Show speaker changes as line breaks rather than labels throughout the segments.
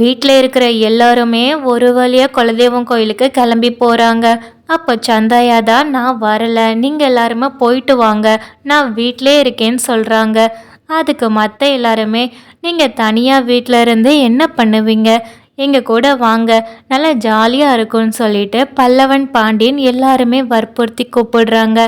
வீட்டில் இருக்கிற எல்லாருமே ஒரு வழியாக குலதெய்வம் கோயிலுக்கு கிளம்பி போகிறாங்க அப்போ சந்தாயா தான் நான் வரலை. நீங்கள் எல்லாருமே போயிட்டு வாங்க. நான் வீட்டிலே இருக்கேன்னு சொல்கிறாங்க அதுக்கு மற்ற எல்லாருமே நீங்கள் தனியாக வீட்டில் இருந்து என்ன பண்ணுவீங்க? எங்கள் கூட வாங்க. நல்லா ஜாலியாக இருக்கும்னு சொல்லிட்டு பல்லவன் பாண்டியன் எல்லாருமே வற்புறுத்தி கூப்பிடுறாங்க.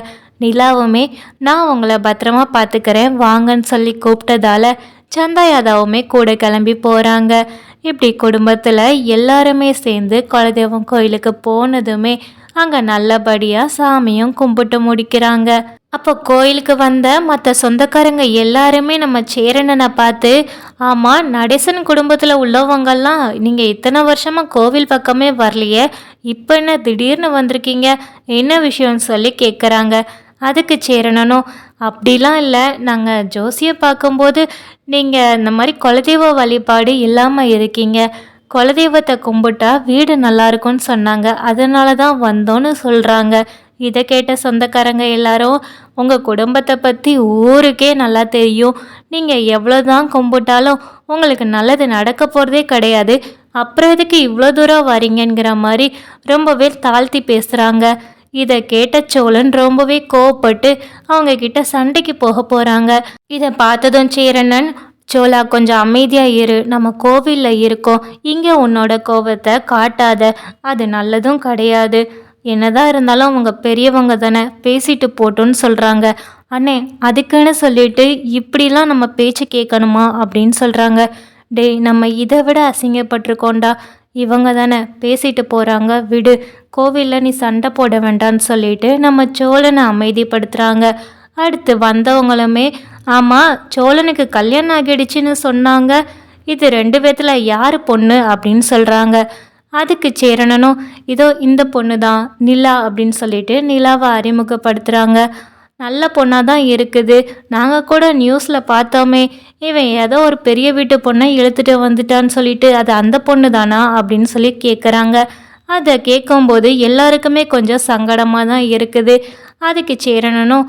நிலாவுமே நான் உங்களை பத்திரமா பார்த்துக்கிறேன் வாங்கன்னு சொல்லி கூப்பிட்டதால சந்தா யாதவுமே கூட கிளம்பி போகிறாங்க இப்படி குடும்பத்தில் எல்லாருமே சேர்ந்து குலதெய்வம் கோயிலுக்கு போனதுமே அங்கே நல்லபடியாக சாமியும் கும்பிட்டு முடிக்கிறாங்க. அப்போ கோயிலுக்கு வந்த மற்ற சொந்தக்காரங்க எல்லாருமே நம்ம சேரணனை பார்த்து ஆமாம் நடேசன் குடும்பத்தில் உள்ளவங்கெல்லாம் நீங்கள் இத்தனை வருஷமாக கோவில் பக்கமே வரலையே இப்போ என்ன திடீர்னு வந்திருக்கீங்க? என்ன விஷயம்னு சொல்லி கேட்குறாங்க அதுக்கு சேரணனும் அப்படிலாம் இல்லை. நாங்கள் ஜோசியை பார்க்கும்போது நீங்கள் இந்த மாதிரி குலதெய்வ வழிபாடு இல்லாமல் இருக்கீங்க. குலதெய்வத்தை கும்பிட்டா வீடு நல்லாயிருக்கும்னு சொன்னாங்க. அதனால தான் வந்தோன்னு சொல்கிறாங்க இதை கேட்ட சொந்தக்காரங்க எல்லாரும் உங்கள் குடும்பத்தை பற்றி ஊருக்கே நல்லா தெரியும். நீங்கள் எவ்வளோ தான் கும்பிட்டாலும் உங்களுக்கு நல்லது நடக்க போகிறதே கிடையாது. அப்புறம் எதுக்கு இவ்வளோ தூரம் வரீங்கிற மாதிரி ரொம்பவே தாழ்த்தி பேசுகிறாங்க இதை கேட்ட சோழன் ரொம்பவே கோவப்பட்டு அவங்க கிட்ட சண்டைக்கு போக போகிறாங்க இதை பார்த்ததும் சேரனன் சோலா கொஞ்சம் அமைதியாக இரு. நம்ம கோவிலில் இருக்கோம். இங்கே உன்னோட கோபத்தை காட்டாத. அது நல்லதும் கிடையாது. என்னதான் இருந்தாலும் அவங்க பெரியவங்க தானே. பேசிட்டு போட்டோன்னு சொல்கிறாங்க அண்ணே அதுக்குன்னு சொல்லிட்டு இப்படிலாம் நம்ம பேச்சு கேட்கணுமா? அப்படின்னு சொல்கிறாங்க டேய் நம்ம இதை விட அசிங்கப்பட்டிருக்கோண்டா இவங்க தானே. பேசிட்டு போகிறாங்க விடு. கோவிலில் நீ சண்டை போட வேண்டாம்னு சொல்லிட்டு நம்ம சோழனை அமைதிப்படுத்துகிறாங்க அடுத்து வந்தவங்களுமே ஆமாம் சோழனுக்கு கல்யாணம் ஆகிடுச்சின்னு சொன்னாங்க. இது ரெண்டு பேர்த்தில் யார் பொண்ணு? அப்படின்னு சொல்கிறாங்க அதுக்கு சேரணனும் இதோ இந்த பொண்ணு தான் நிலா அப்படின்னு சொல்லிட்டு நிலாவை அறிமுகப்படுத்துகிறாங்க நல்ல பொண்ணாக தான் இருக்குது. நாங்கள் கூட நியூஸில் பார்த்தோமே. இவன் ஏதோ ஒரு பெரிய வீட்டு பொண்ணை இழுத்துட்டு வந்துட்டான்னு சொல்லிட்டு அது அந்த பொண்ணு தானா அப்படின்னு சொல்லி கேட்குறாங்க அதை கேட்கும்போது எல்லாருக்குமே கொஞ்சம் சங்கடமாக தான் இருக்குது. அதுக்கு சேரணனும்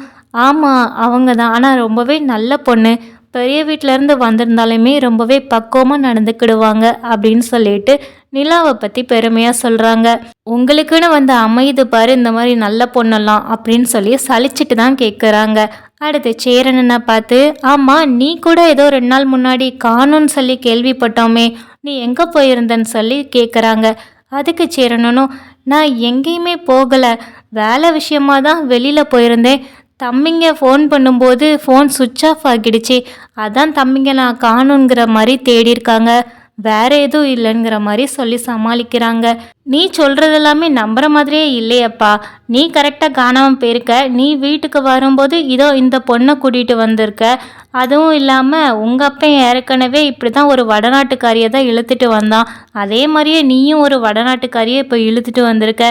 ஆமாம் அவங்க தான். ஆனால் ரொம்பவே நல்ல பொண்ணு. பெரிய வீட்டிலேருந்து வந்திருந்தாலுமே ரொம்பவே பக்குவமாக நடந்துக்கிடுவாங்க அப்படின்னு சொல்லிட்டு நிலாவை பற்றி பெருமையாக சொல்கிறாங்க உங்களுக்குன்னு வந்து அமைது பாரு இந்த மாதிரி நல்ல பொண்ணெல்லாம் அப்படின்னு சொல்லி சலிச்சிட்டு தான் கேட்குறாங்க அடுத்து சேரனனை பார்த்து ஆமாம் நீ கூட ஏதோ ரெண்டு நாள் முன்னாடி காணும்னு சொல்லி கேள்விப்பட்டோமே. நீ எங்கே போயிருந்தன்னு சொல்லி கேட்குறாங்க அதுக்கு சேரனனும் நான் எங்கேயுமே போகலை. வேலை விஷயமா தான் வெளியில் போயிருந்தேன். தம்பிங்க ஃபோன் பண்ணும்போது ஃபோன் சுவிட்ச் ஆஃப் ஆகிடுச்சு. அதான் தம்பிங்க நான் காணுங்கிற மாதிரி தேடியிருக்காங்க. வேற எதுவும் இல்லைங்கிற மாதிரி சொல்லி சமாளிக்கிறாங்க. நீ சொல்கிறதெல்லாமே நம்புற மாதிரியே இல்லையப்பா. நீ கரெக்டாக காணாமல் போயிருக்க. நீ வீட்டுக்கு வரும்போது இதோ இந்த பொண்ணை கூட்டிகிட்டு வந்திருக்க. அதுவும் இல்லாமல் உங்கள் அப்பா ஏற்கனவே இப்படி தான் ஒரு வடநாட்டுக்காரியை தான் இழுத்துட்டு வந்தான். அதே மாதிரியே நீயும் ஒரு வடநாட்டுக்காரியை இப்போ இழுத்துட்டு வந்திருக்க.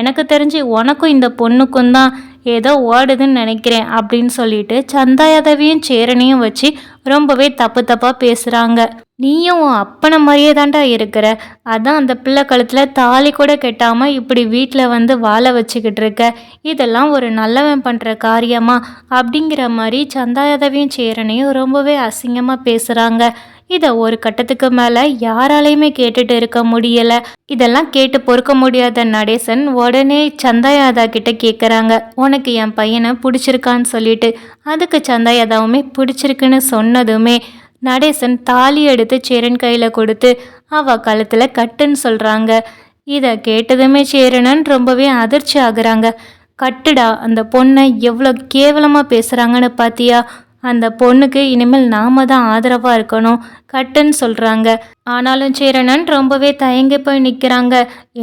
எனக்கு தெரிஞ்சு உனக்கும் இந்த பொண்ணுக்கும் தான் ஏதோ ஓடுதுன்னு நினைக்கிறேன் அப்படின்னு சொல்லிட்டு சந்தாயதவியும் சேரனையும் வச்சு ரொம்பவே தப்பு தப்பாக பேசுகிறாங்க நீயும் உன் அப்பனை மாதிரியே தாண்டா இருக்கிற. அதான் அந்த பிள்ளை கழுத்தில் தாலி கூட கெட்டாமல் இப்படி வீட்டில் வந்து வாழ வச்சுக்கிட்டு இருக்க. இதெல்லாம் ஒரு நல்லவன் பண்ணுற காரியமா? அப்படிங்கிற மாதிரி சந்தாயதவியும் சேரனையும் ரொம்பவே அசிங்கமாக பேசுகிறாங்க இதை ஒரு கட்டத்துக்கு மேலே யாராலையுமே கேட்டுட்டு இருக்க முடியலை. இதெல்லாம் கேட்டு பொறுக்க முடியாத நடேசன் உடனே சந்தாயாதா கிட்ட கேட்குறாங்க உனக்கு என் பையனை பிடிச்சிருக்கான்னு சொல்லிட்டு. அதுக்கு சந்தாயாதாவுமே பிடிச்சிருக்குன்னு சொன்னதுமே நடேசன் தாலி எடுத்து சேரன் கையில் கொடுத்து அவ கழுத்தில் கட்டுன்னு சொல்கிறாங்க இதை கேட்டதுமே சேரனன் ரொம்பவே அதிர்ச்சி ஆகுறாங்க. கட்டுடா அந்த பொண்ணை எவ்வளோ கேவலமாக பேசுகிறாங்கன்னு பார்த்தியா அந்த பொண்ணுக்கு இனிமேல் நாம தான் ஆதரவாக இருக்கணும். கட்டுன்னு சொல்கிறாங்க ஆனாலும் சேரணன் ரொம்பவே தயங்கி போய் நிற்கிறாங்க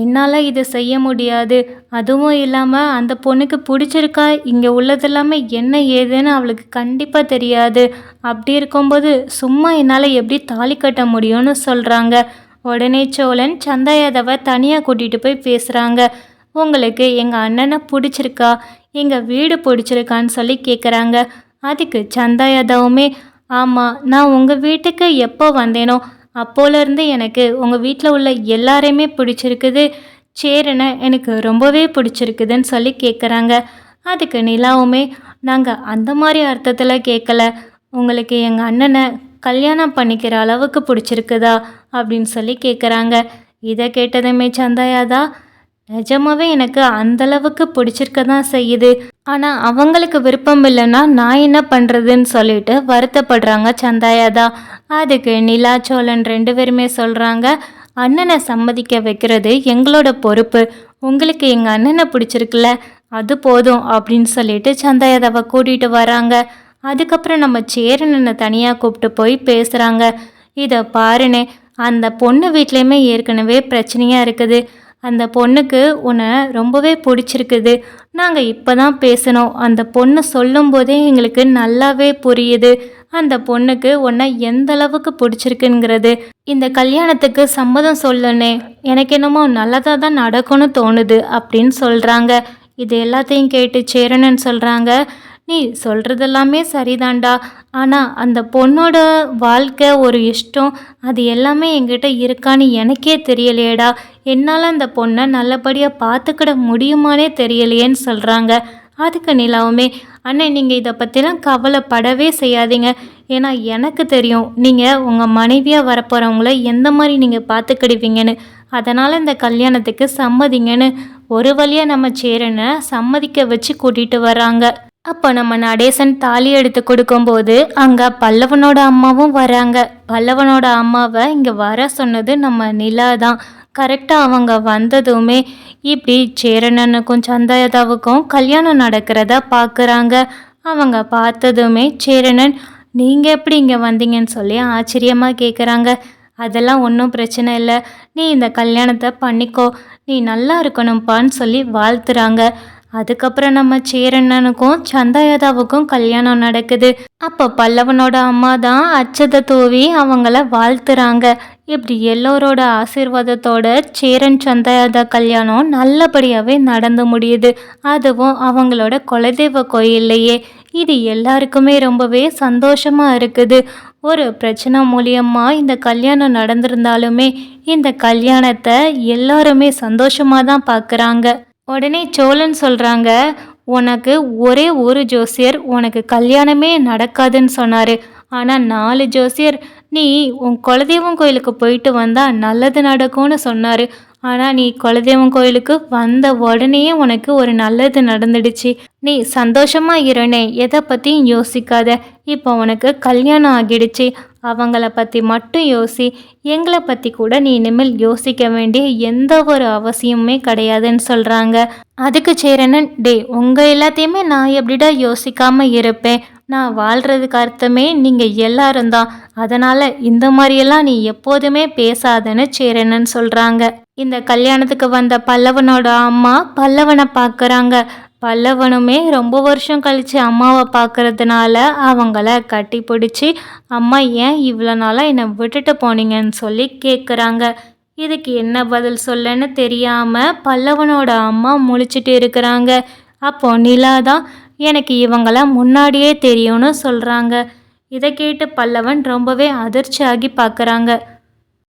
என்னால் இது செய்ய முடியாது. அதுவும் இல்லாமல் அந்த பொண்ணுக்கு பிடிச்சிருக்கா? இங்கே உள்ளது இல்லாமல் என்ன ஏதுன்னு அவளுக்கு கண்டிப்பாக தெரியாது. அப்படி இருக்கும்போது சும்மா என்னால் எப்படி தாலி கட்ட முடியும்னு சொல்கிறாங்க உடனே சோழன் சந்தாயாதவை தனியாக கூட்டிகிட்டு போய் பேசுகிறாங்க உங்களுக்கு எங்கள் அண்ணனை பிடிச்சிருக்கா? எங்கள் வீடு பிடிச்சிருக்கான்னு சொல்லி கேட்குறாங்க அதுக்கு சந்தா யாதவுமே ஆமாம் நான் உங்கள் வீட்டுக்கு எப்போ வந்தேனோ அப்போலேருந்து எனக்கு உங்கள் வீட்டில் உள்ள எல்லாரையுமே பிடிச்சிருக்குது. சேரனை எனக்கு ரொம்பவே பிடிச்சிருக்குதுன்னு சொல்லி கேட்குறாங்க அதுக்கு நிலாவுமே நாங்கள் அந்த மாதிரி அர்த்தத்தில் கேட்கல உங்களுக்கு எங்கள் அண்ணனை கல்யாணம் பண்ணிக்கிற அளவுக்கு பிடிச்சிருக்குதா? அப்படின்னு சொல்லி கேட்குறாங்க இதை கேட்டதுமே சந்தாயாதா நிஜமாவே எனக்கு அந்தளவுக்கு பிடிச்சிருக்க தான் செய்யுது. ஆனால் அவங்களுக்கு விருப்பம் இல்லைன்னா நான் என்ன பண்ணுறதுன்னு சொல்லிட்டு வருத்தப்படுறாங்க சந்தாயாதா அதுக்கு நிலா சோழன் ரெண்டு பேருமே சொல்கிறாங்க அண்ணனை சம்மதிக்க வைக்கிறது எங்களோட பொறுப்பு. உங்களுக்கு எங்கள் அண்ணனை பிடிச்சிருக்குல்ல அது போதும் அப்படின்னு சொல்லிட்டு சந்தாயாதாவை கூட்டிகிட்டு வராங்க. அதுக்கப்புறம் நம்ம சேரனனை தனியாக கூப்பிட்டு போய் பேசுகிறாங்க இதை பாருனே அந்த பொண்ணு வீட்லேயுமே ஏற்கனவே பிரச்சனையாக இருக்குது. அந்த பொண்ணுக்கு உன்னை ரொம்பவே பிடிச்சிருக்குது. நாங்கள் இப்போ தான் பேசினோம் அந்த பொண்ணு சொல்லும்போதே எங்களுக்கு நல்லாவே புரியுது. அந்த பொண்ணுக்கு உன்னை எந்த அளவுக்கு பிடிச்சிருக்குங்கிறது. இந்த கல்யாணத்துக்கு சம்மதம் சொல்லுனே எனக்கு என்னமோ நல்லதாக தான் நடக்கும்னு தோணுது அப்படின்னு சொல்கிறாங்க இது எல்லாத்தையும் கேட்டு சேரணுன்னு சொல்கிறாங்க நீ சொல்கிறதெல்லாமே சரிதான்டா. ஆனால் அந்த பொண்ணோட வாழ்க்கை ஒரு இஷ்டம் அது எல்லாமே எங்கிட்ட இருக்கான்னு எனக்கே தெரியலையேடா. என்னால் அந்த பொண்ணை நல்லபடியாக பார்த்துக்கிட முடியுமானே தெரியலையேன்னு சொல்கிறாங்க அதுக்கு நிலாவுமே அண்ணன் நீங்கள் இதை பற்றிலாம் கவலைப்படவே செய்யாதீங்க. ஏன்னா எனக்கு தெரியும் நீங்கள் உங்கள் மனைவியாக வரப்போகிறவங்கள எந்த மாதிரி நீங்கள் பார்த்துக்கிடுவீங்கன்னு அதனால் இந்த கல்யாணத்துக்கு சம்மதிங்கன்னு ஒரு வழியாக நம்ம சேரனை சம்மதிக்க வச்சு கூட்டிகிட்டு வராங்க அப்போ நம்ம நடேசன் தாலி எடுத்து கொடுக்கும்போது அங்கே பல்லவனோட அம்மாவும் வராங்க. பல்லவனோட அம்மாவை இங்கே வர சொன்னது நம்ம நிலா தான். கரெக்டாக அவங்க வந்ததுமே இப்படி சேரணனுக்கும் சந்தாயதாவுக்கும் கல்யாணம் நடக்கிறத பார்க்குறாங்க அவங்க பார்த்ததுமே சேரணன் நீங்கள் எப்படி இங்கே வந்தீங்கன்னு சொல்லி ஆச்சரியமாக கேட்குறாங்க அதெல்லாம் ஒன்றும் பிரச்சனை இல்லை. நீ இந்த கல்யாணத்தை பண்ணிக்கோ. நீ நல்லா இருக்கணும்ப்பான்னு சொல்லி வாழ்த்துறாங்க. அதுக்கப்புறம் நம்ம சேரண்ணனுக்கும் சந்தாயதாவுக்கும் கல்யாணம் நடக்குது. அப்போ பல்லவனோட அம்மா தான் அச்சதை தூவி அவங்கள வாழ்த்துறாங்க. இப்படி எல்லோரோட ஆசீர்வாதத்தோட சேரன் சந்தாயதா கல்யாணம் நல்லபடியாகவே நடந்து முடியுது. அதுவும் அவங்களோட குலதெய்வ கோயில்லையே. இது எல்லாருக்குமே ரொம்பவே சந்தோஷமாக இருக்குது. ஒரு பிரச்சனை மூலியமாக இந்த கல்யாணம் நடந்திருந்தாலுமே இந்த கல்யாணத்தை எல்லாருமே சந்தோஷமாக தான் பார்க்குறாங்க உடனே சோழன் சொல்கிறாங்க உனக்கு ஒரே ஒரு ஜோசியர் உனக்கு கல்யாணமே நடக்காதுன்னு சொன்னார். ஆனால் நாலு ஜோசியர் நீ உன் குலதெய்வம் கோயிலுக்கு போயிட்டு வந்தால் நல்லது நடக்கும்னு சொன்னார். ஆனால் நீ குலதெய்வம் கோயிலுக்கு வந்த உடனேயே உனக்கு ஒரு நல்லது நடந்துடுச்சு. நீ சந்தோஷமாக இருனே எதை பற்றியும் யோசிக்காத. இப்போ உனக்கு கல்யாணம் ஆகிடுச்சு. அவங்கள பற்றி மட்டும் யோசி. எங்களை பற்றி கூட நீ இனிமேல் யோசிக்க வேண்டிய எந்த ஒரு அவசியமுமே கிடையாதுன்னு சொல்கிறாங்க அதுக்கு சேரனன் டே உங்கள் எல்லாத்தையுமே நான் எப்படிடா யோசிக்காமல் இருப்பேன்? நான் வாழ்கிறதுக்கு அர்த்தமே நீங்கள் எல்லாரும் தான். அதனால் இந்த மாதிரியெல்லாம் நீ எப்போதுமே பேசாதன்னு சேரனன் சொல்கிறாங்க இந்த கல்யாணத்துக்கு வந்த பல்லவனோட அம்மா பல்லவனை பார்க்குறாங்க பல்லவனுமே ரொம்ப வருஷம் கழித்து அம்மாவை பார்க்கறதுனால அவங்கள கட்டி பிடிச்சி அம்மா ஏன் இவ்வளோ நாளாக என்னை விட்டுட்டு போனீங்கன்னு சொல்லி கேட்குறாங்க இதுக்கு என்ன பதில் சொல்லன்னு தெரியாமல் பல்லவனோட அம்மா முழிச்சிட்டு இருக்கிறாங்க. அப்போ நிலா தான் எனக்கு இவங்கள முன்னாடியே தெரியும்னு சொல்கிறாங்க இதை கேட்டு பல்லவன் ரொம்பவே அதிர்ச்சியாகி பார்க்குறாங்க